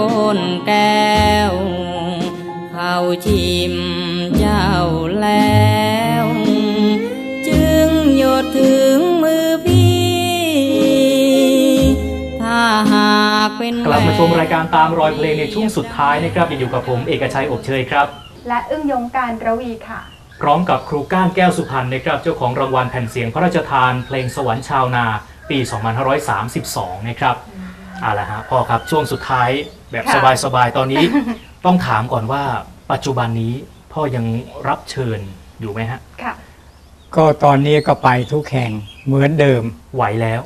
ก้นแก้ว เข้าชิมเจ้าแล้ว จึงหยดถึงมือพี่ ถ้าหากเป็นกลับมาชมแหวนรายการตามรอยเพลงในช่วงสุดท้ายนะครับยังอยู่กับผมเอกชัยอบเชยครับ และอึ้งยงการระวีค่ะพร้อมกับครูก้านแก้วสุพรรณนะครับเจ้าของรางวัลแผ่นเสียงพระราชทาน เพลงสวรรค์ชาวนาปี 2532 นะครับเอาละฮะพ่อครับช่วงสุดท้าย แบบค่ะ สบายๆ ตอนนี้ ต้องถามก่อนว่าปัจจุบันนี้พ่อยังรับเชิญอยู่ไหมฮะ ค่ะ ก็ตอนนี้ก็ไปทุกแห่งเหมือนเดิม ไหวแล้ว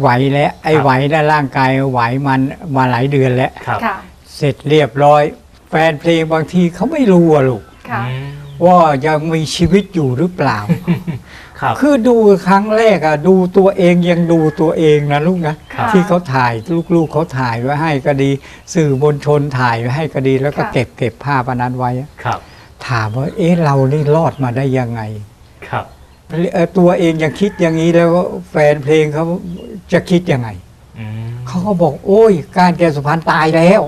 ไหวแล้วไอ้ครับ ไหวแล้วร่างกายไหวมันมาหลายเดือนแล้ว ครับค่ะ เสร็จเรียบร้อย แฟนเพลงบางทีเขาไม่รู้อะลูกค่ะ อืมว่ายังมีชีวิตอยู่หรือเปล่า ครับ คือดูครั้งแรกอะดูตัวเองยังดูตัวเองนะลูกนะค่ะที่เขาถ่ายลูกๆเขาถ่ายไว้ให้ก็ดี สื่อมวลชนถ่ายไว้ให้ก็ดี แล้วก็ค่ะ เก็บเก็บภาพอันนั้นไว้ครับ ถามว่าเอ๊ะเรานี่รอดมาได้ยังไงครับ เอ่อตัวเองยังคิดอย่างนี้แล้วแฟนเพลงเขาจะคิดยังไงอืมเขาก็บอกโอ้ย การแกสุพรรณตายแล้ว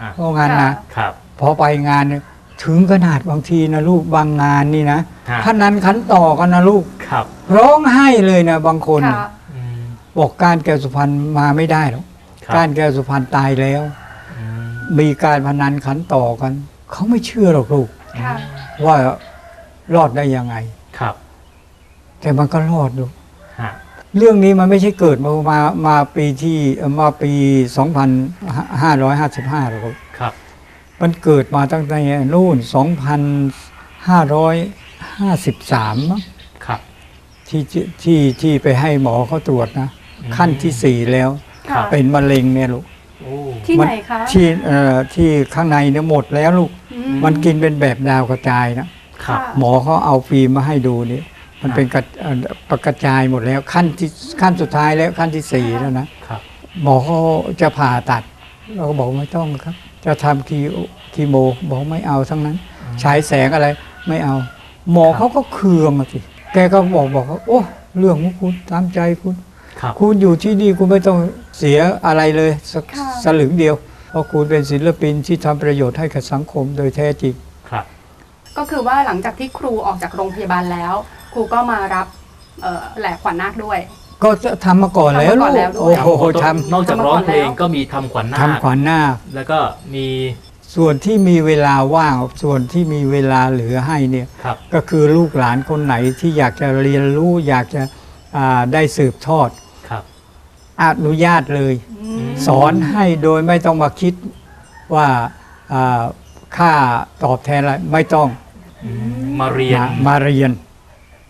อะเพราะงั้นนะ ครับ พอไปงานเนี่ยถึงขนาดบางทีนะลูกบางงานนี่นะฮะ พนันขันต่อกันนะลูก ครับร้องไห้เลยนะบางคน ค่ะอืมบอกการแกสุพรรณมาไม่ได้หรอกครับการแกสุพรรณตายแล้ว อืมมีการพนันขันต่อกัน เขาไม่เชื่อหรอกลูกค่ะว่ารอดได้ยังไง ครับแต่มันก็รอดลูกฮะเรื่องนี้มันไม่ใช่เกิดมามามาปีที่เอ่อมาปี 2555หรอกครับครับมันเกิดมาตั้งแต่นู่น 2553มั้งครับ ที่ที่ที่ที่ไปให้หมอเขาตรวจนะอืมขั้นที่สี่แล้ว ค่ะ เป็นมะเร็งเนี่ยลูกโอ้ที่ไหนคะ ที่เอ่อที่ข้างในเนี่ยหมดแล้วลูก อืมันกินเป็นแบบดาวกระจายนะ ครับค่ะหมอเขาเอาฟิล์มมาให้ดูนี่มันเป็นกระเอ่อประกระจายหมดแล้วขั้นที่ขั้นสุดท้ายแล้วขั้นที่สี่แล้วนะครับ หมอเขาจะผ่าตัด เราก็บอกไม่ต้องครับ จะทำคีคีโมบอกไม่เอาทั้งนั้น ฉายแสงอะไรไม่เอา หมอครับเขาก็เคืองอะสิ แกก็บอกบอกว่าโอ้เรื่องของคุณตามใจคุณ ครับคุณอยู่ที่นี่คุณไม่ต้องเสียอะไรเลยสักค่ะ สลึงเดียว เพราะคุณเป็นศิลปินที่ทำประโยชน์ให้กับสังคมโดยแท้จริง ครับ ก็คือว่าหลังจากที่ครูออกจากโรงพยาบาลแล้ว ครูก็มารับเอ่อแหลกขวัญนาคด้วย ก็ทำมาก่อนแล้วทำมาก่อนแล้วด้วย โอ้โหทนอกจากร้องเพลงทำมาก่อนแล้วก็มีทำขวัญำนาคทำขวัญนาคแล้วก็มี ส่วนที่มีเวลาว่างส่วนที่มีเวลาเหลือให้เนี่ยครับ ก็คือลูกหลานคนไหนที่อยากจะเรียนรู้อยากจะอ่าได้สืบทอดครับอนุญาตเลยอืมสอนให้โดยไม่ต้องมาคิดว่าอ่าค่าตอบแทนอะไรไม่ต้องมาเรียนมามาเรียน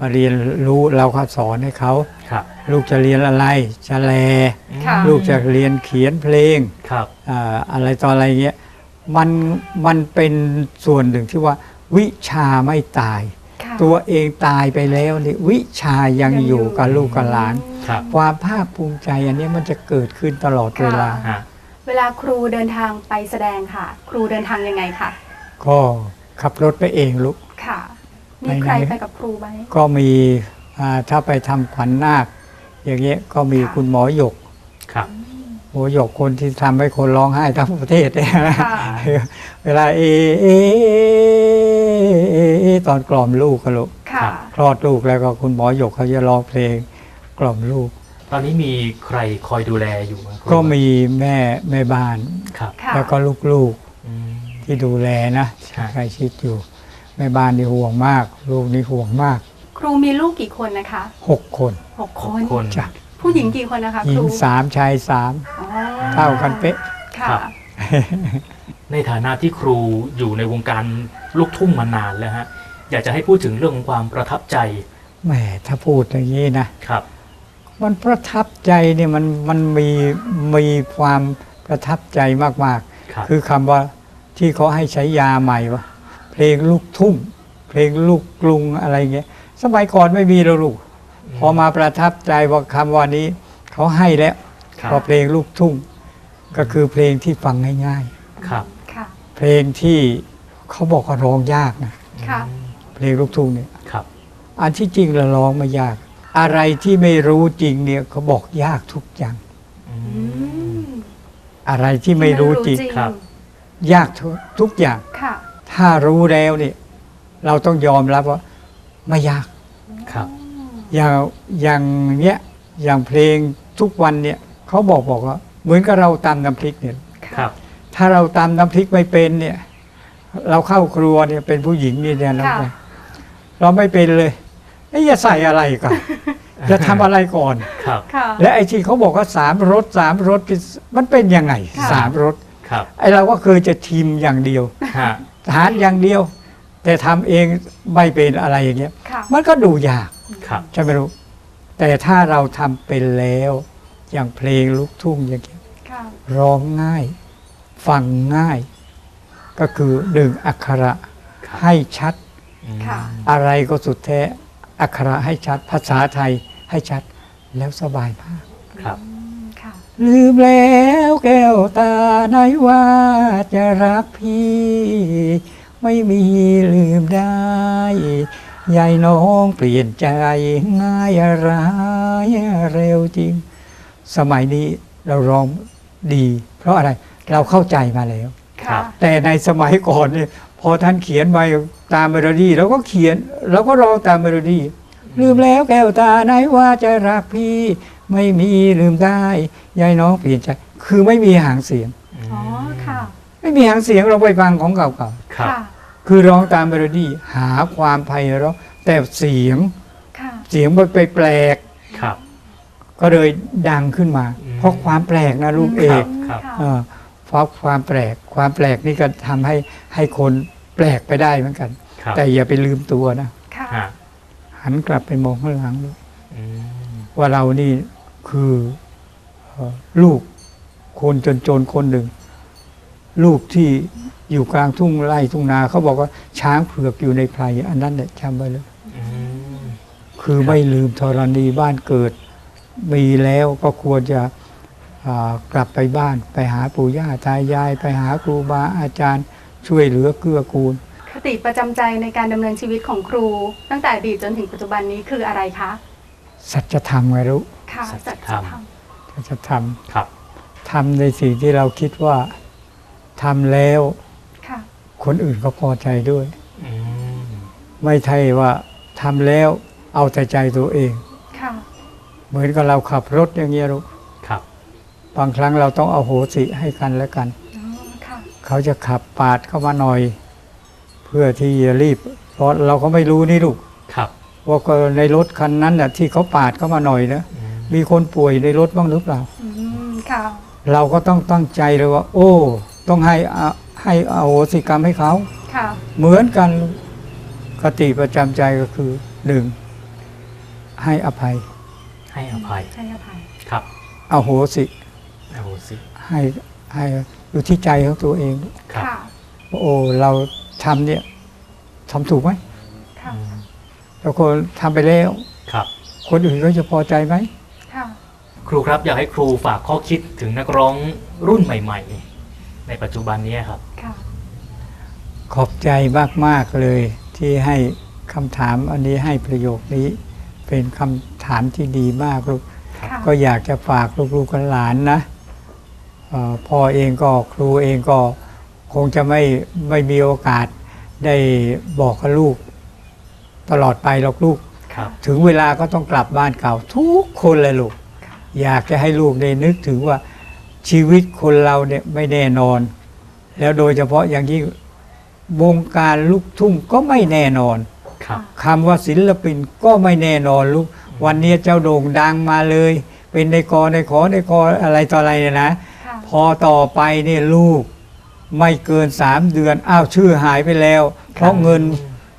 มาเรียนรู้เราก็สอนให้เขา ครับลูกจะเรียนอะไรจะแล ค่ะ ลูกจะเรียนเขียนเพลง ครับ อ่าอะไรต่ออะไรเงี้ย มันมันเป็นส่วนหนึ่งที่ว่า วิชาไม่ตาย ค่ะตัวเองตายไปแล้วนี่วิชายังอยู่กับลูกกับหลาน ครับความภาคภูมิใจอันนี้มันจะเกิดขึ้นตลอดเวลาฮะเวลาครูเดินทางไปแสดงค่ะ ครูเดินทางยังไงคะก็ขับรถไปเองลูก ค่ะไปมีไหนใครไปกับครูไหม ก็มีอ่าถ้าไปทำขวัญนาค อย่างเงี้ยก็มีค่ะ คุณหมอหยกครับ หมอหยกคนที่ทำให้คนร้องไห้ทั้งประเทศเนี่ยนะค่ะ เวลาเอเอเอเอตอนกล่อมลูกกันลูกค่ะ คลอดลูกแล้วก็คุณหมอหยกเขาจะร้องเพลงกล่อมลูก ตอนนี้มีใครคอยดูแลอยู่ไหมครูก็มีแม่แม่บ้าน ครับค่ะ แล้วก็ลูกอืม ๆที่ดูแลนะใช่ใกล้ชิดอยู่ แม่บ้านนี่ห่วงมาก ลูกนี่ห่วงมากครูมีลูกกี่คนนะคะหกคน หกคนคน จ้ะ ผู้หญิงกี่คนนะคะหญิคงรูสามชายสาม อ๋อ เท่ากันเป๊ะ ค่ะครับ ในฐานะที่ครูอยู่ในวงการลูกทุ่งมานานแล้วฮะอยากจะให้พูดถึงเรื่องของความประทับใจแหมถ้าพูดอย่างนี้นะ ครับ มันประทับใจเนี่ยมันมันมีมีความประทับใจมากครับ ๆ คือคำว่าที่เขาให้ใช้ยาใหม่ว่าเพลงลูกทุ่ง เพลงลูกกรุงอะไรเงี้ย สมัยก่อนไม่มีแล้วลูก พอมาประทับใจว่าคำว่านี้เขาให้แล้วครับ พอเพลงลูกทุ่ง ก็คือเพลงที่ฟังง่ายครับ ค่ะ ๆ เพลงที่เขาบอกว่าร้องยากนะค่ะ เพลงลูกทุ่งเนี่ย ครับ อันที่จริงเราร้องไม่ยาก อะไรที่ไม่รู้จริงเนี่ยเขาบอกยากทุกอย่าง อือืมมอะไรที่ไม่รู้จริง ครับ ยากทุกทุกอย่าง ค่ะ ถ้ารู้แล้วเนี่ยเราต้องยอมรับว่าไม่ยากครับ อย่างอย่างเนี้ยอย่างเพลงทุกวันเนี่ยเขาบอกบอกว่า เหมือนกับเราตำน้ำพริกเนี่ย ครับ ถ้าเราตำน้ำพริกไม่เป็นเนี่ย เราเข้าครัวเนี่ยเป็นผู้หญิงนี่เนี่ยเราค่ะ เราไม่เป็นเลยเอ๊ะจะใส่อะไรก่อนจะทำอะไรก่อน ครับ ค่ะ และไอ้ที่เขาบอกว่าสามรสสามรสมันเป็นยังไงค่ะ สามรสครับไอ้เราก็เคยจะชิมอย่างเดียวฮะทานอย่างเดียว แต่ทำเองไม่เป็นอะไรอย่างเงี้ยค่ะ มันก็ดูยาก ครับ ใช่ไหมลูกแต่ถ้าเราทำเป็นแล้ว อย่างเพลงลูกทุ่งอย่างเงี้ยค่ะ ร้องง่าย ฟังง่าย ก็คือหนึ่งอักขระครับให้ชัดอืมค่ะอะไรก็สุดแท้อักขระให้ชัด ภาษาไทยให้ชัดแล้วสบายมากครับอืมค่ะลืมแล้วแก้วตาไหนว่าจะรักพี่ ไม่มีลืมได้ยายน้องเปลี่ยนใจง่ายอะไรเร็วจริง สมัยนี้เราร้อง ดี เพราะอะไรเราเข้าใจมาแล้วครัค่ะบแต่ในสมัยก่อนเนี่ยพอท่านเขียนมาตามเมโลดี้เราก็เขียนเราก็ร้องตามเมโลดี้ลืมแล้วแก้วตาไหนว่าจะรักพี่ ไม่มีลืมได้ยายน้องเปลี่ยนใจคือไม่มีหางเสียง อ๋อ ค่ะ ไม่มีหางเสียงเราไปฟังของเก่าครับ ค่ะ ๆคือร้องตามเมโลดี้หาความไพเราะแต่เสียงค่ะ เสียงมันไปแปลกครับ ก็เลยดังขึ้นมาอืมเพราะความแปลกนะลูกเอกครับค่ะเออเพราะความแปลกความแปลกนี่ก็ทำให้ให้คนแปลกไปได้เหมือนกันครับแต่อย่าไปลืมตัวนะค่ะฮะหันกลับไปมองข้างหลังดูอืมว่าเรานี่คือเอ่อลูกคนจนๆคนหนึ่ง ลูกที่อยู่กลางทุ่งไร่ทุ่งนาเขาบอกว่าช้างเผือกอยู่ในไพรอันนั้นเนี่ยจำไว้เลยอืมคือไม่ลืมธรณีบ้านเกิด มีแล้วก็ควรจะอ่ากลับไปบ้านไปหาปู่ย่าตายาย ไปหาครูบาอาจารย์ช่วยเหลือเกื้อกูล คติประจำใจในการดำเนินชีวิตของครู ตั้งแต่อดีตจนถึงปัจจุบันนี้คืออะไรคะ สัจธรรมไงรู้ค่ะสัจสัจธรรมธรรมสัจธรรมครับทำในสิ่งที่เราคิดว่าทำแล้วค่ะคนอื่นก็พอใจด้วยอืมไม่ใช่ว่าทำแล้วเอาแต่ใจตัวเองค่ะ เหมือนกับเราขับรถอย่างเงี้ยลูกครับ บางครั้งเราต้องเอาโหสิให้กันและกันอ๋อค่ะเขาจะขับปาดเข้ามาหน่อย เพื่อที่จะรีบ เพราะเราก็ไม่รู้นี่ลูกครับว่าก็ในรถคันนั้นน่ะที่เขาปาดเข้ามาหน่อยนะอืมมีคนป่วยในรถบ้างหรือเปล่าอืมค่ะเราก็ต้องตั้งใจเลยว่า โอ้ ต้องให้อาให้อโหสิกรรมให้เขาค่ะเหมือนกันคติประจำใจก็คือหนึ่งให้อภัย ให้อภัยให้อภัยครับอโหสิโอ้โหสิให้ให้อยู่ที่ใจของตัวเองครับค่ะว่าโอ้เราทำเนี่ยทำถูกไหมค่ะอืมแล้วคนทำไปแล้วครับ คนอื่นก็จะพอใจไหมค่ะครูครับอยากให้ครูฝากข้อคิดถึงนักร้องรุ่นใหม่ ๆ ในปัจจุบันนี้ครับค่ะขอบใจมาก ๆ เลยที่ให้คำถามอันนี้ให้ประโยคนี้เป็นคำ ถามที่ดีมากลูกค่ะก็อยากจะฝากลูกๆกันหลานนะเอ่อพ่อเองก็ครูเองก็คงจะไม่ไม่มีโอกาสได้บอกกับลูก ตลอดไปหรอกลูกครับถึงเวลาก็ต้องกลับบ้านเก่า ทุกคนเลยลูก อยากจะให้ลูกได้นึกถึงว่าชีวิตคนเราเนี่ยไม่แน่นอน แล้วโดยเฉพาะอย่างยิ่งวงการลูกทุ่งก็ไม่แน่นอนครับคำว่าศิลปินก็ไม่แน่นอนลูก วันนี้เจ้าโด่งดังมาเลย เป็นในกอในขอในคออะไรต่ออะไรเนี่ยนะค่ะพอต่อไปเนี่ยลูกไม่เกินสามเดือนอ้าวชื่อหายไปแล้ว เพราะเงิน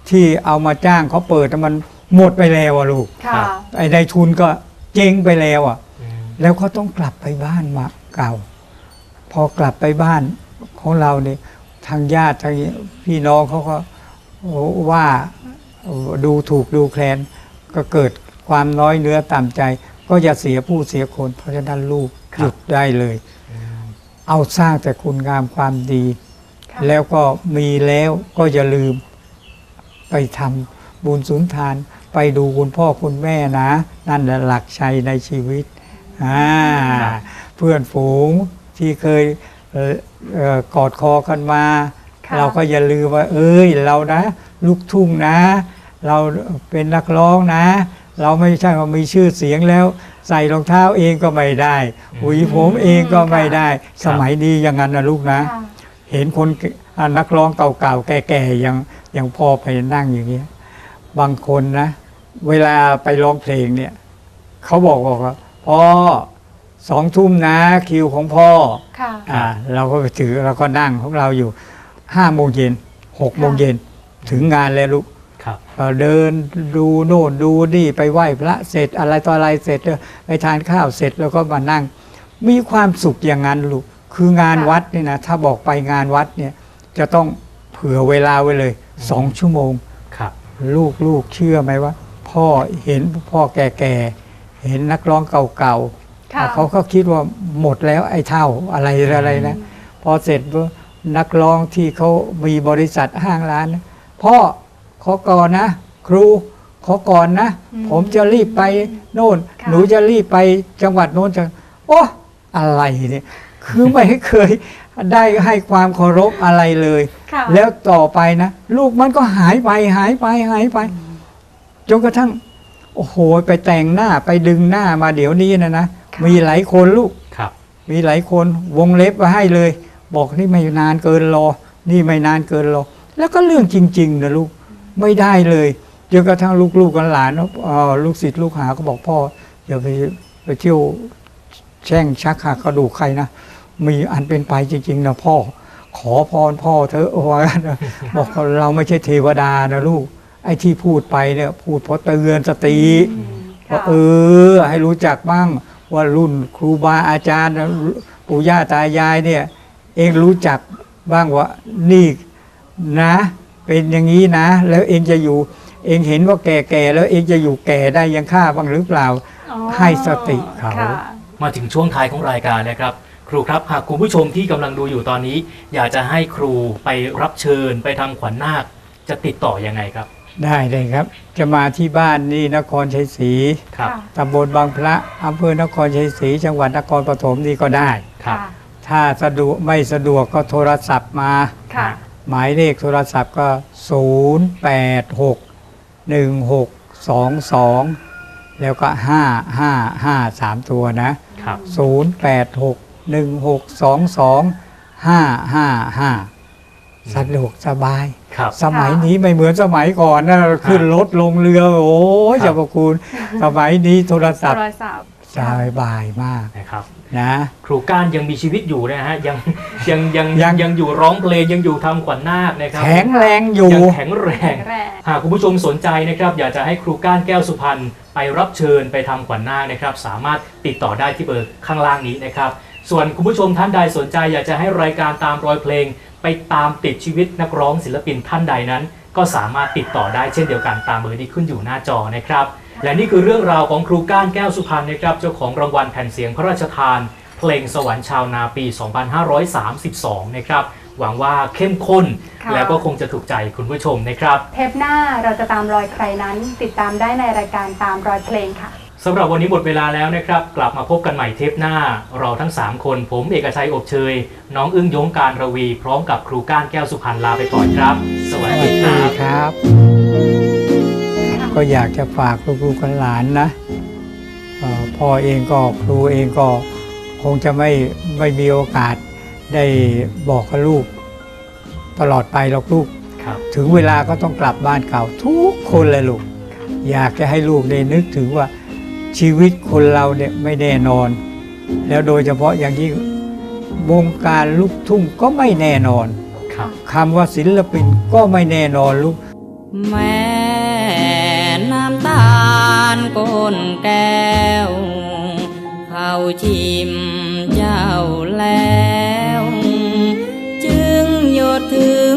ที่เอามาจ้างเขาเปิดน่ะมันหมดไปแล้วอะลูกค่ะ ไอ้ในทุนก็เจ๊งไปแล้วอะอืมแล้วเขาต้องกลับไปบ้านมาเก่า พอกลับไปบ้านของเราเนี่ยทางญาติทางพี่น้องเขาก็ว่าดูถูกดูแคลนก็เกิด ความน้อยเนื้อต่ำใจ ก็อย่าเสียผู้เสียคน เพราะฉะนั้นลูกหยุดได้เลยอืมเอาสร้างแต่คุณงามความดีค่ะแล้วก็มีแล้วก็อย่าลืมไปทำบุญสุนทาน ไปดูคุณพ่อคุณแม่นะ นั่นแหละหลักชัยในชีวิตอ่าเพื่อนฝูงที่เคยเอ่อเอ่อกอดคอกันมาค่ะเราก็อย่าลืมว่า เอ้ยเรานะ ลูกทุ่งนะ เราเป็นนักร้องนะ เราไม่ใช่ว่ามีชื่อเสียงแล้ว ใส่รองเท้าเองก็ไม่ได้อืมหวีผมเองก็ไม่ได้ครับสมัยนี้อย่างนั้นนะลูกนะค่ะเห็นคนอะนักร้องเก่าๆ แก่ๆอย่างอย่างพ่อไปนั่งอย่างเงี้ยบางคนนะ เวลาไปร้องเพลงเนี่ยเขาบอกบอกว่าพ่อสองทุ่มนะคิวของพ่อค่ะอ่า เราก็ไปถือเราก็นั่งของเราอยู่ห้าโมงเย็นหกโมงเย็นถึงงานแล้วลูกครับก็ เดินดูโน่นดูนี่ไปไหว้พระเสร็จอะไรต่ออะไรเสร็จแล้วไปทานข้าวเสร็จแล้วก็มานั่ง มีความสุขอย่างนั้นลูกคืองานค่ะวัดเนี่ยนะถ้าบอกไปงานวัดเนี่ยจะต้องเผื่อเวลาไว้เลยสองชั่วโมงครับ ลูกลูกเชื่อไหมว่า พ่อเห็นพ่อแก่ๆเห็นนักร้องเก่าค่ะๆเขาก็คิดว่าหมดแล้วไอ้เท่าอะไรอะไรนะพอเสร็จปุ๊บนักร้องที่เขามีบริษัทห้างร้านนะพ่อ ขอก่อนนะ ครูขอก่อนนะ อืมผมจะรีบไปโน่น ค่ะ หนูจะรีบไปจังหวัดโน้นจังโอ้อะไรเนี่ย คือไม่เคยได้ให้ความเคารพอะไรเลย ค่ะ แล้วต่อไปนะ ลูกมันก็หายไปหายไปหายไป จนกระทั่ง โอ้โห ไปแต่งหน้าไปดึงหน้ามาเดี๋ยวนี้นะนะค่ะ มีหลายคนลูก ครับ มีหลายคนวงเล็บมาให้เลย บอกนี่ไม่นานเกินรอ นี่ไม่นานเกินรอ แล้วก็เรื่องจริง ๆ นะลูก ไม่ได้เลยจนกระทั่งลูกๆกันหลานลูกศิษย์ลูกหาก็บอกพ่ออย่าไปไปเที่ยวแช่งชักหักกระดูกใครนะมีอันเป็นไปจริงๆนะพ่อ ขอพรพ่อเธอะว่าบอกเราไม่ใช่เทวดานะลูก ไอ้ที่พูดไปเนี่ย พูดเพราะเตือนสติว่าเออ ให้รู้จักบ้างว่ารุ่นครูบาอาจารย์ปู่ย่าตายายเนี่ย เองรู้จักบ้างว่านี่นะ เป็นอย่างนี้นะ แล้วเองจะอยู่ เองเห็นว่าแก่ๆแล้วเองจะอยู่แก่ได้ยังฆ่าบ้างหรือเปล่าอ๋อให้สติเขาค่ะมาถึงช่วงท้ายของรายการนะครับ ครูครับหากคุณผู้ชมที่กำลังดูอยู่ตอนนี้ อยากจะให้ครูไปรับเชิญไปทำขวัญนาค จะติดต่อยังไงครับ ได้เลยครับ จะมาที่บ้านนี่นครชัยศรีครับค่ะตำบลบางพระอำเภอนครชัยศรีจังหวัดนครปฐมนี่ก็ได้ครับค่ะถ้าสะดวกไม่สะดวกก็โทรศัพท์มาค่ะ หมายเลขโทรศัพท์ก็ 0 8 6 1 6 2 2 แล้วก็ 5 5 5 3 ตัวนะ ครับ 0 8 6 1 6 2 2 5 5 5 สะดวกสบาย ครับ สมัยนี้ไม่เหมือนสมัยก่อนนะขึ้นรถลงเรือ โอ้ยครัเจ้าบพระคุณ สมัยนี้โทรศัพโทท์รศัพท์ สบายมากนะครับนะครูก้านยังมีชีวิตอยู่นะฮะยังยังยังยังยังอยู่ร้องเพลงยังอยู่ทำขวัญนาคนะครับแข็งแรงอยู่ยังแข็งแรงแข็งแรงหากคุณผู้ชมสนใจนะครับ อยากจะให้ครูก้านแก้วสุพรรณไปรับเชิญไปทำขวัญนาคนะครับ สามารถติดต่อได้ที่เบอร์ข้างล่างนี้นะครับ ส่วนคุณผู้ชมท่านใดสนใจ อยากจะให้รายการตามรอยเพลง ไปตามติดชีวิตนักร้องศิลปินท่านใดนั้น ก็สามารถติดต่อได้เช่นเดียวกันตามเบอร์ที่ขึ้นอยู่หน้าจอนะครับ และนี่คือเรื่องราวของครูก้านแก้วสุพรรณนะครับเจ้าของรางวัลแผ่นเสียงพระราชทาน เพลงสวรรค์ชาวนาปี 2532 นะครับหวังว่าเข้มข้น ค่ะ แล้วก็คงจะถูกใจคุณผู้ชมนะครับเทปหน้าเราจะตามรอยใครนั้น ติดตามได้ในรายการตามรอยเพลงค่ะ สำหรับวันนี้หมดเวลาแล้วนะครับ กลับมาพบกันใหม่เทปหน้า เราทั้ง 3 คนผมเอกชัยอบเชย น้องอึ้งยงการระวี พร้อมกับครูก้านแก้วสุพรรณลาไปก่อนครับ สวัสสดีวัสคดีรับ ครับ ก็อยากจะฝากลูกๆกันหลานนะเอ่อพ่อเองก็ครูเองก็คงจะไม่ไม่มีโอกาสได้บอกกับลูก ตลอดไปหรอกลูกครับถึงเวลาก็ต้องกลับบ้านเก่าทุกคนเลยลูก อยากจะให้ลูกได้นึกถึงว่าชีวิตคนเราเนี่ยไม่แน่นอน แล้วโดยเฉพาะอย่างยิ่งวงการลูกทุ่งก็ไม่แน่นอนครับคำว่าศิลปินก็ไม่แน่นอนลูกแม่น้ำตาล ก้นแก้ว เข้าชิมเจ้าแล้ว จึงหยดถือ